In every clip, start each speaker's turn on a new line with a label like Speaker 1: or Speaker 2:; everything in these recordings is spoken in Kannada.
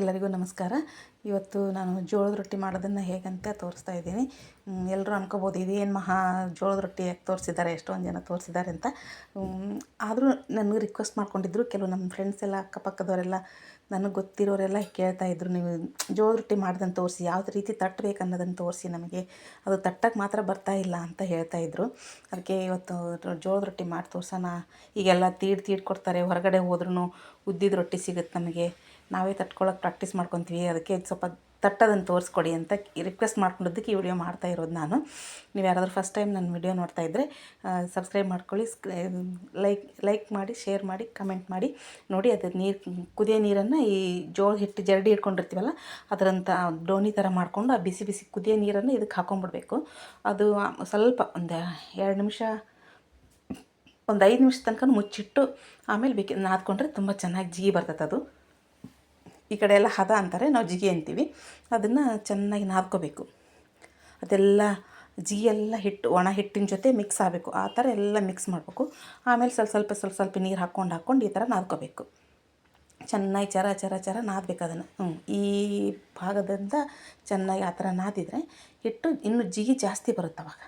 Speaker 1: ಎಲ್ಲರಿಗೂ ನಮಸ್ಕಾರ. ಇವತ್ತು ನಾನು ಜೋಳದ ರೊಟ್ಟಿ ಮಾಡೋದನ್ನು ಹೇಗಂತ ತೋರಿಸ್ತಾ ಇದ್ದೀನಿ. ಎಲ್ಲರೂ ಅನ್ಕೋಬೋದು ಇದೇನು ಮಹಾ ಜೋಳದ ರೊಟ್ಟಿ ಯಾಕೆ ತೋರಿಸಿದ್ದಾರೆ, ಎಷ್ಟೊಂದು ಜನ ತೋರಿಸಿದ್ದಾರೆ ಅಂತ. ಆದರೂ ನನಗೆ ರಿಕ್ವೆಸ್ಟ್ ಮಾಡ್ಕೊಂಡಿದ್ರು, ಕೆಲವು ನಮ್ಮ ಫ್ರೆಂಡ್ಸ್ ಎಲ್ಲ ಅಕ್ಕಪಕ್ಕದವರೆಲ್ಲ ನನಗೆ ಗೊತ್ತಿರೋರೆಲ್ಲ ಕೇಳ್ತಾ ಇದ್ರು, ನೀವು ಜೋಳದ ರೊಟ್ಟಿ ಮಾಡ್ದನ್ನು ತೋರಿಸಿ ಯಾವ ರೀತಿ ತಟ್ಟಬೇಕು ಅನ್ನೋದನ್ನು ತೋರಿಸಿ ನಮಗೆ. ಅದು ತಟ್ಟಕ್ಕೆ ಮಾತ್ರ ಬರ್ತಾ ಇಲ್ಲ ಅಂತ ಹೇಳ್ತಾ ಇದ್ರು. ಅದಕ್ಕೆ ಇವತ್ತು ಜೋಳದ ರೊಟ್ಟಿ ಮಾಡಿ ತೋರ್ಸೋಣ. ಈಗೆಲ್ಲ ತೀಡ್ ತೀಡ್ ಕೊಡ್ತಾರೆ, ಹೊರಗಡೆ ಹೋದ್ರೂ ಉದ್ದಿದ ರೊಟ್ಟಿ ಸಿಗುತ್ತೆ ನಮಗೆ. ನಾವೇ ತಟ್ಕೊಳ್ಳೋಕೆ ಪ್ರಾಕ್ಟೀಸ್ ಮಾಡ್ಕೊತೀವಿ. ಅದಕ್ಕೆ ಸ್ವಲ್ಪ ತಟ್ಟೋದನ್ನು ತೋರಿಸ್ಕೊಡಿ ಅಂತ ರಿಕ್ವೆಸ್ಟ್ ಮಾಡ್ಕೊಂಡಿದ್ದಕ್ಕೆ ಈ ವಿಡಿಯೋ ಮಾಡ್ತಾ ಇರೋದು ನಾನು. ನೀವು ಯಾರಾದರೂ ಫಸ್ಟ್ ಟೈಮ್ ನನ್ನ ವಿಡಿಯೋ ನೋಡ್ತಾ ಇದ್ದರೆ ಸಬ್ಸ್ಕ್ರೈಬ್ ಮಾಡ್ಕೊಳ್ಳಿ ಲೈಕ್ ಲೈಕ್ ಮಾಡಿ ಶೇರ್ ಮಾಡಿ ಕಮೆಂಟ್ ಮಾಡಿ. ನೋಡಿ, ಅದು ನೀರು, ಕುದಿಯೋ ನೀರನ್ನು ಈ ಜೋಳ ಹಿಟ್ಟು ಜರಡಿ ಇಟ್ಕೊಂಡಿರ್ತೀವಲ್ಲ ಅದರಂಥ ಡೋನಿ ಥರ ಮಾಡಿಕೊಂಡು ಆ ಬಿಸಿ ಬಿಸಿ ಕುದಿಯೋ ನೀರನ್ನು ಇದಕ್ಕೆ ಹಾಕೊಂಡ್ಬಿಡ್ಬೇಕು ಅದು ಸ್ವಲ್ಪ ಒಂದು ಎರಡು ನಿಮಿಷ, ಒಂದು ಐದು ನಿಮಿಷ ತನಕ ಮುಚ್ಚಿಟ್ಟು ಆಮೇಲೆ ಬೇಕಿ ನಾದ್ಕೊಂಡ್ರೆ ತುಂಬ ಚೆನ್ನಾಗಿ ಜಿಗಿ ಬರ್ತದೆ ಅದು. ಈ ಕಡೆ ಎಲ್ಲ ಹದ ಅಂತಾರೆ, ನಾವು ಜಿಗಿ ಅಂತೀವಿ. ಅದನ್ನು ಚೆನ್ನಾಗಿ ನಾದ್ಕೋಬೇಕು. ಅದೆಲ್ಲ ಎಲ್ಲ ಹಿಟ್ಟು, ಒಣ ಹಿಟ್ಟಿನ ಜೊತೆ ಮಿಕ್ಸ್ ಆಗಬೇಕು. ಆ ಥರ ಎಲ್ಲ ಮಿಕ್ಸ್ ಮಾಡಬೇಕು. ಆಮೇಲೆ ಸ್ವಲ್ಪ ಸ್ವಲ್ಪ ಸ್ವಲ್ಪ ಸ್ವಲ್ಪ ನೀರು ಹಾಕ್ಕೊಂಡು ಹಾಕ್ಕೊಂಡು ಈ ಥರ ನಾದ್ಕೋಬೇಕು. ಚೆನ್ನಾಗಿ ಚರ ಚರ ಚರ ನಾದಬೇಕು ಅದನ್ನು. ಹ್ಞೂ ಈ ಭಾಗದಿಂದ ಚೆನ್ನಾಗಿ ಆ ಥರ ನಾದಿದರೆ ಹಿಟ್ಟು ಇನ್ನೂ ಜಿಗಿ ಜಾಸ್ತಿ ಬರುತ್ತೆ ಅವಾಗ.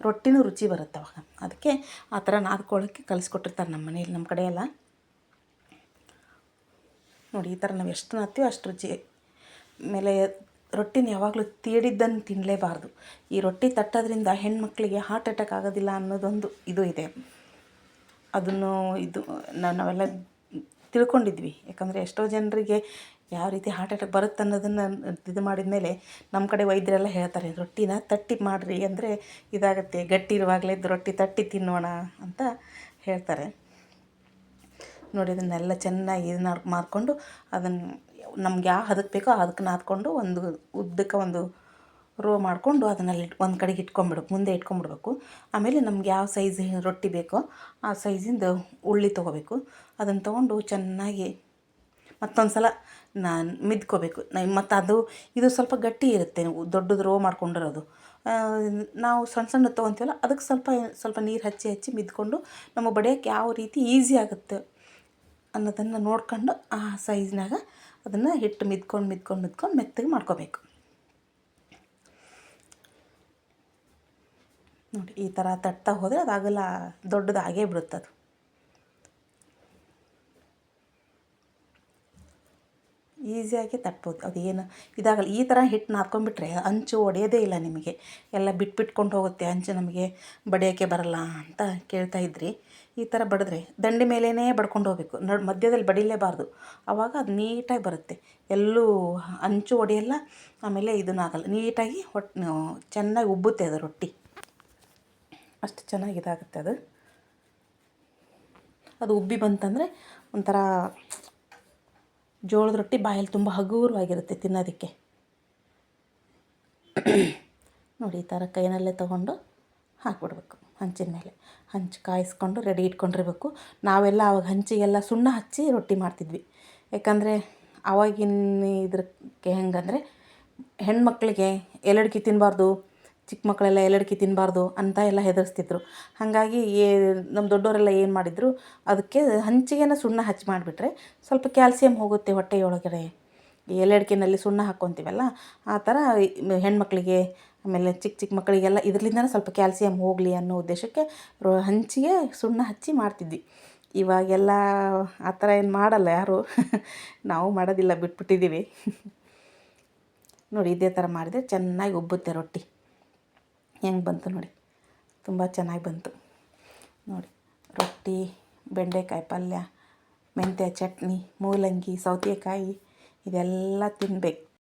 Speaker 1: ರೊಟ್ಟಿನೂ ರುಚಿ ಬರುತ್ತೆ ಅವಾಗ. ಅದಕ್ಕೆ ಆ ಥರ ನಾದ್ಕೊಳ್ಳೋಕ್ಕೆ ಕಲಿಸ್ಕೊಟ್ಟಿರ್ತಾರೆ ನಮ್ಮ ಮನೇಲಿ ನಮ್ಮ ಕಡೆಯೆಲ್ಲ ನೋಡಿ, ಈ ಥರ ನಾವು ಎಷ್ಟು ನಾದ್ತೀವೋ ಅಷ್ಟು ರುಚಿ. ಆಮೇಲೆ ರೊಟ್ಟಿನ ಯಾವಾಗಲೂ ತೀಡಿದ್ದನ್ನು ತಿನ್ನಲೇಬಾರ್ದು ಈ ರೊಟ್ಟಿ ತಟ್ಟೋದ್ರಿಂದ ಹೆಣ್ಮಕ್ಳಿಗೆ ಹಾರ್ಟ್ ಅಟ್ಯಾಕ್ ಆಗೋದಿಲ್ಲ ಅನ್ನೋದೊಂದು ಇದು ಇದೆ. ಅದನ್ನು ಇದು ನಾವೆಲ್ಲ ತಿಳ್ಕೊಂಡಿದ್ವಿ. ಯಾಕಂದರೆ ಎಷ್ಟೋ ಜನರಿಗೆ ಯಾವ ರೀತಿ ಹಾರ್ಟ್ ಅಟ್ಯಾಕ್ ಬರುತ್ತೆ ಅನ್ನೋದನ್ನು ಇದು ಮಾಡಿದ ಮೇಲೆ ನಮ್ಮ ಕಡೆ ವೈದ್ಯರೆಲ್ಲ ಹೇಳ್ತಾರೆ, ರೊಟ್ಟಿನ ತಟ್ಟಿ ಮಾಡಿರಿ. ಅಂದರೆ, ಇದಾಗುತ್ತೆ, ಗಟ್ಟಿ ಇರುವಾಗಲೇ ರೊಟ್ಟಿ ತಟ್ಟಿ ತಿನ್ನೋಣ ಅಂತ ಹೇಳ್ತಾರೆ. ನೋಡಿ ಅದನ್ನೆಲ್ಲ ಚೆನ್ನಾಗಿ ಇದನ್ನ ಮಾಡಿಕೊಂಡು ಅದನ್ನು ನಮ್ಗೆ ಯಾವ ಹದಕ್ಕೆ ಬೇಕೋ ಅದಕ್ಕೆ ನಾದ್ಕೊಂಡು ಒಂದು ಉದ್ದಕ್ಕೆ ಒಂದು ರೋ ಮಾಡಿಕೊಂಡು ಅದನ್ನಲ್ಲಿ ಒಂದು ಕಡೆಗೆ ಇಟ್ಕೊಂಡ್ಬಿಡ್ಬೇಕು ಮುಂದೆ ಇಟ್ಕೊಂಡ್ಬಿಡ್ಬೇಕು ಆಮೇಲೆ ನಮ್ಗೆ ಯಾವ ಸೈಜ್ ರೊಟ್ಟಿ ಬೇಕೋ ಆ ಸೈಜಿಂದ ಉಳ್ಳಿ ತೊಗೋಬೇಕು. ಅದನ್ನು ತೊಗೊಂಡು ಚೆನ್ನಾಗಿ ಮತ್ತೊಂದು ಸಲ ನಾನು ಮಿದ್ಕೋಬೇಕು. ಮತ್ತು ಅದು ಇದು ಸ್ವಲ್ಪ ಗಟ್ಟಿ ಇರುತ್ತೆ ದೊಡ್ಡದು ರೋ ಮಾಡ್ಕೊಂಡಿರೋದು. ನಾವು ಸಣ್ಣ ಸಣ್ಣ ತೊಗೊತೀವಲ್ಲ, ಅದಕ್ಕೆ ಸ್ವಲ್ಪ ಸ್ವಲ್ಪ ನೀರು ಹಚ್ಚಿ ಹಚ್ಚಿ ಮಿದ್ಕೊಂಡು ನಮಗೆ ಬಡಿಯೋಕ್ಕೆ ಯಾವ ರೀತಿ ಈಸಿ ಆಗುತ್ತೆ ಅನ್ನೋದನ್ನು ನೋಡ್ಕೊಂಡು ಆ ಸೈಜ್ನಾಗ ಅದನ್ನು ಹಿಟ್ಟು ಮಿದ್ಕೊಂಡು ಮಿದ್ಕೊಂಡು ಮಿದ್ಕೊಂಡು ಮೆತ್ತಗೆ ಮಾಡ್ಕೋಬೇಕು. ನೋಡಿ, ಈ ಥರ ತಟ್ತಾ ಹೋದರೆ ಅದಾಗಲ್ಲ, ದೊಡ್ಡದಾಗೇ ಬಿಡುತ್ತೆ ಅದು ಈಸಿಯಾಗಿ ತಟ್ಬೋದು. ಅದೇನು ಇದಾಗಲ್ಲ, ಈ ಥರ ಹಿಟ್ಟು ನಾದ್ಕೊಂಡ್ಬಿಟ್ರೆ ಅಂಚು ಒಡೆಯೋದೇ ಇಲ್ಲ ನಿಮಗೆ. ಎಲ್ಲ ಬಿಟ್ಬಿಟ್ಕೊಂಡು ಹೋಗುತ್ತೆ, ಅಂಚು ನಮಗೆ ಬಡಿಯೋಕ್ಕೆ ಬರಲ್ಲ ಅಂತ ಕೇಳ್ತಾ ಇದ್ರಿ. ಈ ಥರ ಬಡಿದ್ರೆ ದಂಡೆ ಮೇಲೇ ಬಡ್ಕೊಂಡು ಹೋಗಬೇಕು. ನಡ್, ಮಧ್ಯದಲ್ಲಿ ಬಡಿಲೇಬಾರ್ದು. ಆವಾಗ ಅದು ನೀಟಾಗಿ ಬರುತ್ತೆ. ಎಲ್ಲೂ ಅಂಚು ಒಡೆಯಲ್ಲ, ಆಮೇಲೆ ಇದನ್ನಾಗಲ್ಲ. ನೀಟಾಗಿ ಹೊಟ್ಟೆ ಚೆನ್ನಾಗಿ ಉಬ್ಬುತ್ತೆ ಅದು ರೊಟ್ಟಿ. ಅಷ್ಟು ಚೆನ್ನಾಗಿ ಇದಾಗುತ್ತೆ ಅದು. ಅದು ಉಬ್ಬಿ ಬಂತಂದರೆ ಒಂಥರ ಜೋಳದ ರೊಟ್ಟಿ ಬಾಯಲ್ಲಿ ತುಂಬ ಹಗುರವಾಗಿರುತ್ತೆ ತಿನ್ನೋದಕ್ಕೆ. ನೋಡಿ, ಈ ಥರ ಕೈನಲ್ಲೇ ತೊಗೊಂಡು ಹಾಕ್ಬಿಡ್ಬೇಕು, ಹಂಚಿನ ಮೇಲೆ. ಹಂಚು ಕಾಯಿಸ್ಕೊಂಡು ರೆಡಿ ಇಟ್ಕೊಂಡಿರ್ಬೇಕು. ನಾವೆಲ್ಲ ಅವಾಗ ಹಂಚಿಗೆಲ್ಲ ಸುಣ್ಣ ಹಚ್ಚಿ ರೊಟ್ಟಿ ಮಾಡ್ತಿದ್ವಿ. ಯಾಕಂದರೆ ಆವಾಗಿನ ಇದಕ್ಕೆ ಹೆಂಗಂದರೆ ಹೆಣ್ಮಕ್ಳಿಗೆ ಎಲಡ್ಕಿ ತಿನ್ನಬಾರ್ದು ಚಿಕ್ಕ ಮಕ್ಕಳೆಲ್ಲ ಎಲ್ಲಡಿಕೆ ತಿನ್ನಬಾರ್ದು ಅಂತ ಎಲ್ಲ ಹೆದರಿಸ್ತಿದ್ರು. ಹಾಗಾಗಿ ಏ ನಮ್ಮ ದೊಡ್ಡವರೆಲ್ಲ ಏನು ಮಾಡಿದರು, ಅದಕ್ಕೆ ಹಂಚಿಗೆನ ಸುಣ್ಣ ಹಚ್ಚಿ ಮಾಡಿಬಿಟ್ರೆ ಸ್ವಲ್ಪ ಕ್ಯಾಲ್ಸಿಯಂ ಹೋಗುತ್ತೆ ಹೊಟ್ಟೆಯೊಳಗಡೆ. ಎಲೆಡಿಕೆನಲ್ಲಿ ಸುಣ್ಣ ಹಾಕ್ಕೊತೀವಲ್ಲ, ಆ ಥರ ಹೆಣ್ಮಕ್ಳಿಗೆ, ಆಮೇಲೆ ಚಿಕ್ಕ ಚಿಕ್ಕ ಮಕ್ಕಳಿಗೆಲ್ಲ ಇದರಿಂದನೇ ಸ್ವಲ್ಪ ಕ್ಯಾಲ್ಸಿಯಂ ಹೋಗಲಿ ಅನ್ನೋ ಉದ್ದೇಶಕ್ಕೆ ಹಂಚಿಗೆ ಸುಣ್ಣ ಹಚ್ಚಿ ಮಾಡ್ತಿದ್ವಿ. ಇವಾಗೆಲ್ಲ ಆ ಥರ ಏನು ಮಾಡಲ್ಲ ಯಾರು, ನಾವು ಮಾಡೋದಿಲ್ಲ, ಬಿಟ್ಬಿಟ್ಟಿದ್ದೀವಿ. ನೋಡಿ, ಇದೇ ಥರ ಮಾಡಿದರೆ ಚೆನ್ನಾಗಿ ಉಬ್ಬುತ್ತೆ ರೊಟ್ಟಿ. ಹೆಂಗೆ ಬಂತು ನೋಡಿ. ತುಂಬ ಚೆನ್ನಾಗಿ ಬಂತು. ನೋಡಿ, ರೊಟ್ಟಿ, ಬೆಂಡೆಕಾಯಿ ಪಲ್ಯ, ಮೆಂತ್ಯ ಚಟ್ನಿ, ಮೂಲಂಗಿ, ಸೌತೆಕಾಯಿ, ಇದೆಲ್ಲ ತಿನ್ಬೇಕು.